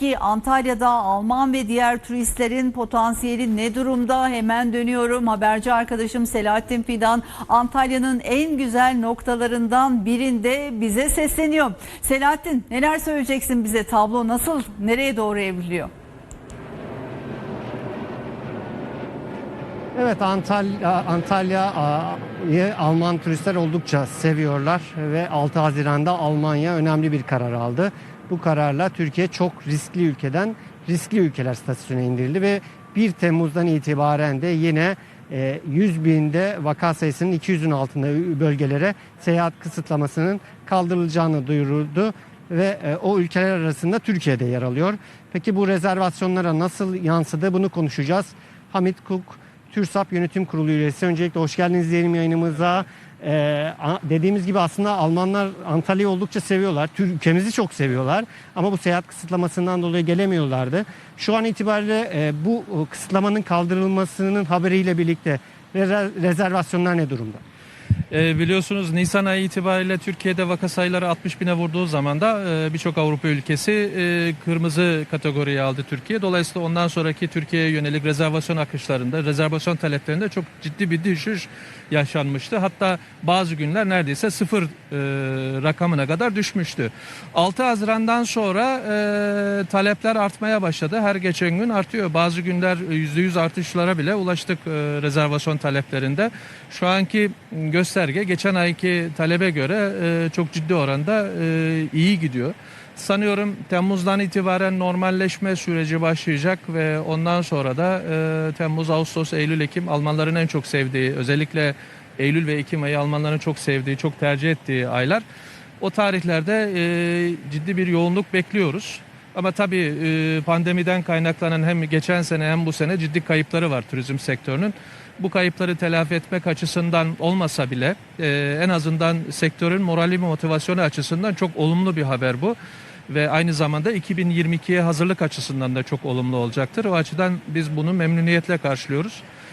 Peki Antalya'da Alman ve diğer turistlerin potansiyeli ne durumda? Hemen dönüyorum. Haberci arkadaşım Selahattin Fidan Antalya'nın en güzel noktalarından birinde bize sesleniyor. Selahattin neler söyleyeceksin bize? Tablo nasıl? Nereye doğru evriliyor? Evet Antalya Antalya'yı Alman turistler oldukça seviyorlar ve 6 Haziran'da Almanya önemli bir karar aldı. Bu kararla Türkiye çok riskli ülkeden riskli ülkeler statüsüne indirildi ve 1 Temmuz'dan itibaren de yine e, 100 binde vaka sayısının 200'ün altında bölgelere seyahat kısıtlamasının kaldırılacağını duyuruldu ve e, o ülkeler arasında Türkiye'de yer alıyor. Peki bu rezervasyonlara nasıl yansıdı bunu konuşacağız. Hamit Kuk, TÜRSAP Yönetim Kurulu üyesi. Öncelikle hoş geldiniz diyelim yayınımıza. Ee, dediğimiz gibi aslında Almanlar Antalya'yı oldukça seviyorlar. Ülkemizi çok seviyorlar. Ama bu seyahat kısıtlamasından dolayı gelemiyorlardı. Şu an itibariyle e, bu kısıtlamanın kaldırılmasının haberiyle birlikte re- rezervasyonlar ne durumda? E, biliyorsunuz Nisan ayı itibariyle Türkiye'de vaka sayıları 60 bine vurduğu zaman da e, birçok Avrupa ülkesi e, kırmızı kategoriye aldı Türkiye. Dolayısıyla ondan sonraki Türkiye'ye yönelik rezervasyon akışlarında, rezervasyon taleplerinde çok ciddi bir düşüş yaşanmıştı. Hatta bazı günler neredeyse sıfır e, rakamına kadar düşmüştü. 6 Haziran'dan sonra e, talepler artmaya başladı. Her geçen gün artıyor. Bazı günler %100 artışlara bile ulaştık e, rezervasyon taleplerinde. Şu anki gösterge geçen ayki talebe göre e, çok ciddi oranda e, iyi gidiyor. Sanıyorum Temmuz'dan itibaren normalleşme süreci başlayacak ve ondan sonra da e, Temmuz, Ağustos, Eylül, Ekim Almanların en çok sevdiği özellikle Eylül ve Ekim ayı Almanların çok sevdiği, çok tercih ettiği aylar. O tarihlerde e, ciddi bir yoğunluk bekliyoruz. Ama tabii e, pandemiden kaynaklanan hem geçen sene hem bu sene ciddi kayıpları var turizm sektörünün. Bu kayıpları telafi etmek açısından olmasa bile e, en azından sektörün morali motivasyonu açısından çok olumlu bir haber bu. Ve aynı zamanda 2022'ye hazırlık açısından da çok olumlu olacaktır. O açıdan biz bunu memnuniyetle karşılıyoruz.